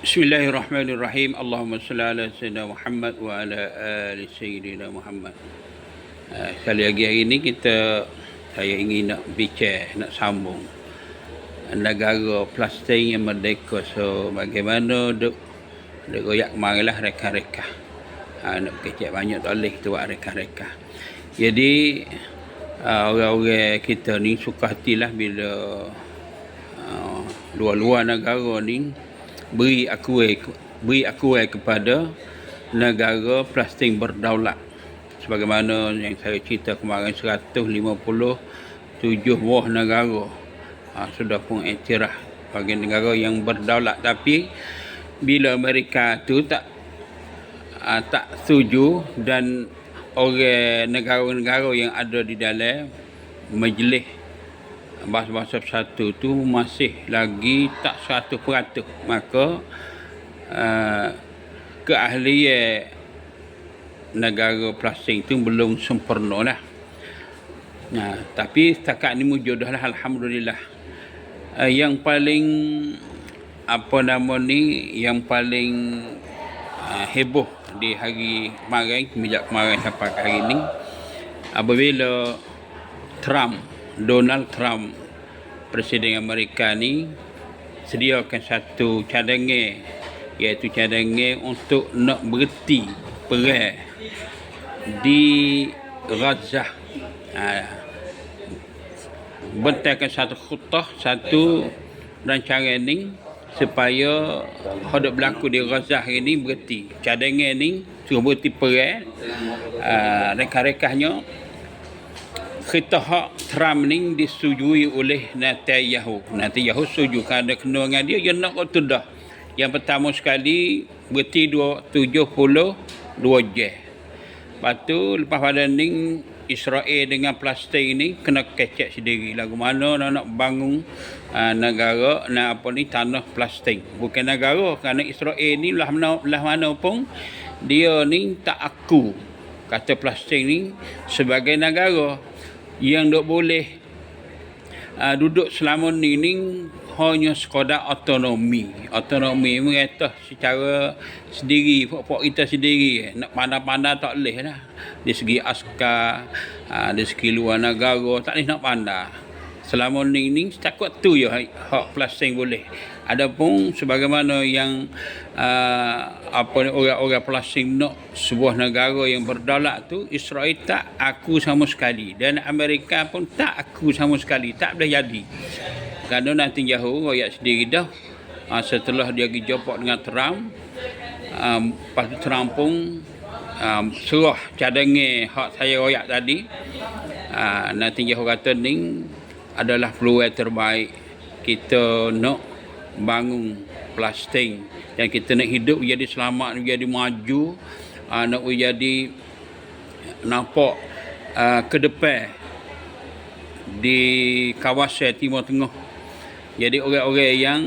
Bismillahirrahmanirrahim. Allahumma salli ala Sayyidina Muhammad wa ala ali Sayyidina Muhammad. Uh, sekali lagi hari ini kita saya ingin nak bicara, nak sambung negara Palestin yang merdeka. So bagaimana duk duk goyak kemarin lah reka-reka. Uh, nak kecek banyak tak boleh kita buat reka-reka. Jadi uh, orang-orang kita ni suka hatilah bila uh, luar-luar negara ni beri akui beri akui kepada negara Palestin berdaulat. Sebagaimana yang saya cerita kemarin 157 buah negara ha, sudah pun iktiraf bagi negara yang berdaulat. Tapi bila mereka tu tak ha, tak setuju dan orang negara-negara yang ada di dalam majlis bahasa-bahasa satu tu masih lagi tak satu peratus. Maka uh, keahlian negara Palestin tu belum sempurna lah nah, tapi setakat ni wujud dah lah Alhamdulillah. Uh, yang paling apa nama ni yang paling uh, heboh di hari kemarin sejak kemarin sampai hari ni apabila Trump Donald Trump Presiden Amerika ni sediakan satu cadangan iaitu cadangan untuk nak berhenti perang di Gaza. Ha, bentangkan satu khutah, satu rancangan ni supaya hendak berlaku di Gaza ini berhenti. Cadangan ni suruh berhenti perang. Uh, reka-rekahnya kita hak Trump ni disetujui oleh Netanyahu. Netanyahu setuju kerana kena dengan dia, dia nak kata dah. Yang pertama sekali, berarti 72 jam. Lepas tu, lepas pada ni, Israel dengan Palestin ni kena kecek sendiri. Lagu mana nak, nak bangun uh, negara, nak apa ni, tanah Palestin. Bukan negara, kerana Israel ni lah mana, lah mana pun, dia ni tak aku kata Palestin ni sebagai negara yang dok boleh uh, duduk selama ni ni hanya sekadar autonomi. Autonomi mereka secara sendiri, pokok kita sendiri. Nak pandang-pandang tak boleh lah. Di segi askar, uh, di segi luar negara, tak boleh nak pandang. Selama ni ni takut tu je hak Palestin boleh. Adapun sebagaimana yang uh, apa orang-orang Palestin nak sebuah negara yang berdaulat tu Israel tak aku sama sekali dan Amerika pun tak aku sama sekali tak boleh jadi. Kerana nanti jauh rakyat sendiri dah uh, setelah dia pergi dengan Trump um, pas Trump pun um, serah cadangan hak saya rakyat tadi uh, nanti jauh kata ni adalah peluang terbaik. Kita nak bangun Palestin dan kita nak hidup jadi selamat jadi maju uh, nak jadi nampak uh, ke depan di kawasan Timur Tengah. Jadi orang-orang yang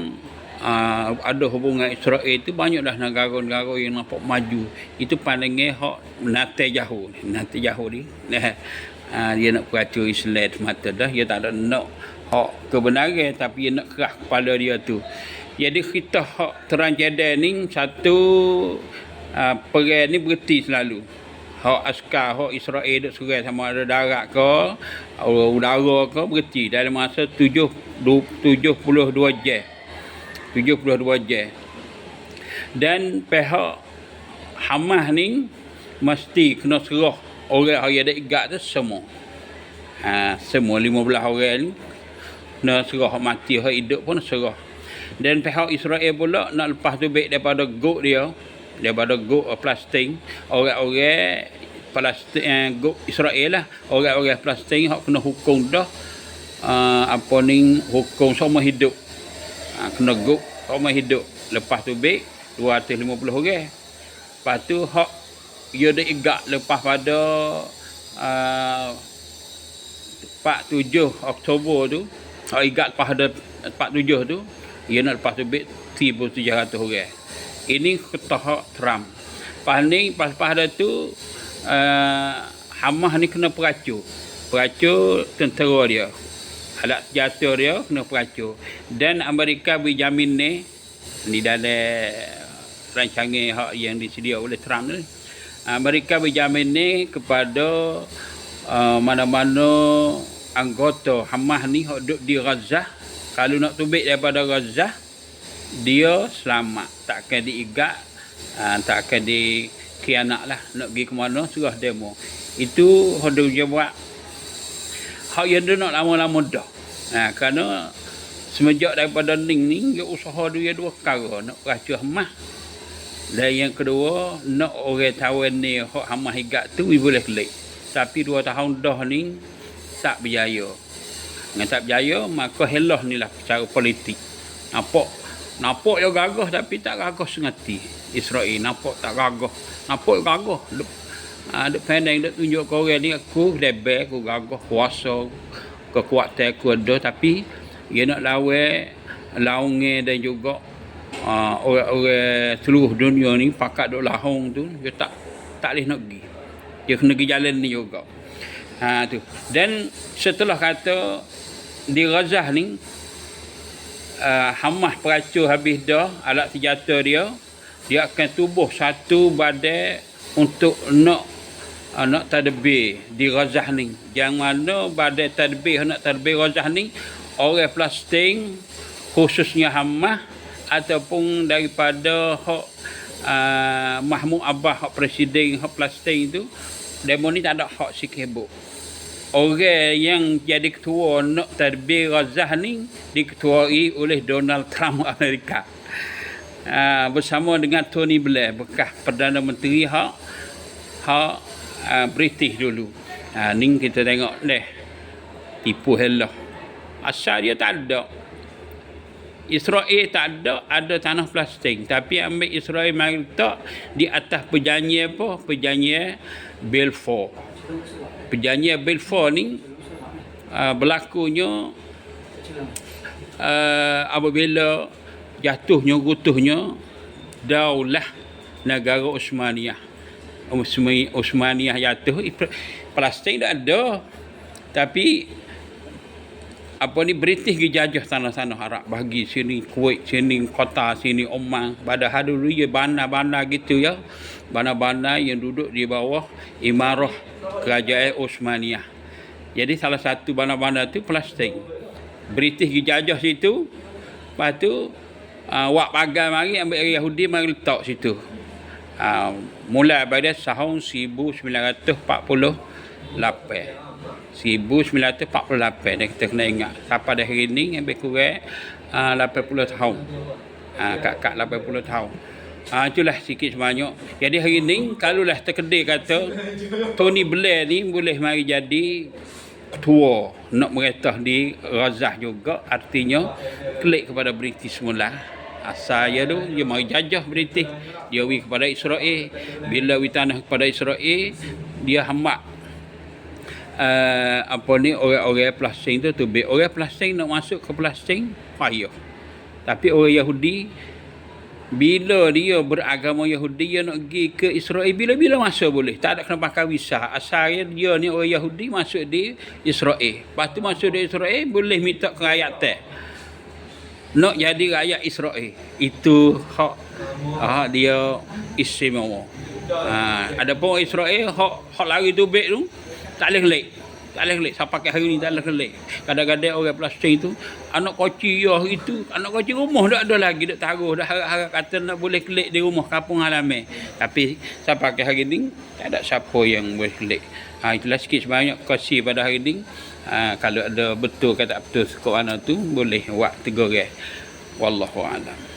uh, ada hubungan Israel itu banyaklah negara-negara yang nampak maju. Itu pandangan hak nate jauh nate jauh ni uh, dia nak peracur Islam semata dah. Dia tak ada nak hak kebenaran tapi dia nak kerah kepala dia tu. Jadi kita hak terang jadan ni satu uh, perang ni berhenti selalu. Hak askar hak Israel duk serang sama ada darat ke udara ke berhenti dalam masa 7 72 jam. 72 jam. Dan pihak Hamas ni mesti kena serah orang yang ada igat tu semua. Ha, semua 15 orang ni nak serah mati hak hidup pun serah. Dan pihak Israel pula nak lepas tu baik daripada gok dia daripada gok Palestin orang-orang Palestin eh, gok Israel lah. Orang-orang Palestin hak kena hukum dah uh, apa ni hukum semua hidup. Uh, kena gok semua hidup. Lepas tu baik 250 orang. Lepas tu hak ia dah igak lepas pada uh, 47 Oktober tu hak igak lepas pada 47 tu ia nak lepas tu bit 1700 orang. Ini ketahak Trump. Lepas ni lepas pada tu uh, Hamas ni kena peracur peracur tentera dia. Alat senjata dia kena peracur dan Amerika beri jamin ni di dalam rancangan hak yang disedia oleh Trump ni. Uh, mereka berjamin ni kepada uh, mana-mana anggota Hamas ni hak duduk di Gaza. Kalau nak tubik daripada Gaza dia selamat. Tak akan diigat uh, tak akan dikhianat lah nak pergi ke mana suruh demo. Itu hak dia buat. Hak yang dia nak lama-lama dah. Uh, kerana semenjak daripada Ning ni dia usaha dia dua perkara. Nak racuh Hamas dan yang kedua nak orang tawan ni hak Hamas igat tu boleh kelik tapi dua tahun dah ni tak berjaya. Dengan tak berjaya maka helah ni lah cara politik. Nampak nampak dia gagah tapi tak gagah sengati. Israel nampak tak gagah. Nampak gagah. Duk ha, pandang duk tunjuk ke orang ni aku lebel aku gagah kuasa kekuatan aku ada. Tapi dia nak lawan launge dan juga uh, orang-orang seluruh dunia ni pakat duk lahong tu dia tak tak boleh nak pergi. Dia kena pergi jalan ni juga. Ha, tu. dan setelah kata di Gaza ni uh, Hamas peracur habis dah alat senjata dia dia akan tubuh satu badai untuk nak uh, nak tadbir di Gaza ni. Yang mana badai tadbir nak tadbir Gaza ni orang Palestin khususnya Hamas ataupun daripada hak uh, Mahmud Abbas hak presiden hak Palestin itu demo ni tak ada hak sikit bu orang yang jadi ketua nak tadbir Gaza ni diketuai oleh Donald Trump Amerika. Uh, bersama dengan Tony Blair bekas Perdana Menteri hak hak uh, British dulu. Uh, ni kita tengok deh. Tipu helah asal dia tak ada Israel tak ada ada tanah Palestin. Tapi ambil Israel mari letak di atas perjanjian apa? Perjanjian Balfour. Perjanjian Balfour ni uh, berlakunya uh, apabila jatuhnya gutuhnya daulah negara Osmaniyah Osmaniyah jatuh. Palestin tak ada. Tapi apa ni British pergi jajah tanah-tanah Arab bagi sini Kuwait sini kota sini Oman. Padahal dulu ya bandar-bandar gitu ya. Bandar-bandar yang duduk di bawah imarah kerajaan Osmaniyah jadi salah satu bandar-bandar tu Palestin British pergi jajah situ. Lepas tu uh, wak pagar mari ambil Yahudi mari letak situ. Uh, mulai pada tahun 1948 1948 dan kita kena ingat sampai dah hari ni lebih kurang uh, 80 tahun. Uh, kak-kak 80 tahun. Uh, itulah sikit sebanyak. Jadi hari ni kalaulah terkedai kata Tony Blair ni boleh mari jadi ketua nak meretah di Razah juga. Artinya klik kepada British semula. Asal dia tu dia mari jajah British. Dia wi kepada Israel. Bila wi tanah kepada Israel dia hambak uh, apa ni orang-orang Palestin tu tu orang Palestin nak masuk ke Palestin payah tapi orang Yahudi bila dia beragama Yahudi dia nak pergi ke Israel bila-bila masa boleh. Tak ada kena pakai visa. Asalnya dia ni orang Yahudi masuk di Israel. Lepas tu masuk di Israel boleh minta ke rakyat teh. Nak jadi rakyat Israel. Itu hak hak dia istimewa. Ha, ada pun Israel hak hak lari tu bek tu tak boleh kelik. Tak boleh kelik. Sampai hari ni tak boleh kelik. Kadang-kadang orang Palestin tu anak koci ya itu anak koci rumah tak ada lagi. Dak taruh dah harap-harap kata nak boleh kelik di rumah kampung halaman. Tapi sampai hari ni tak ada siapa yang boleh kelik. Ha, itulah sikit sebanyak kasih pada hari ni. Ha, kalau ada betul kata betul sekolah tu boleh buat tegur wallahu alam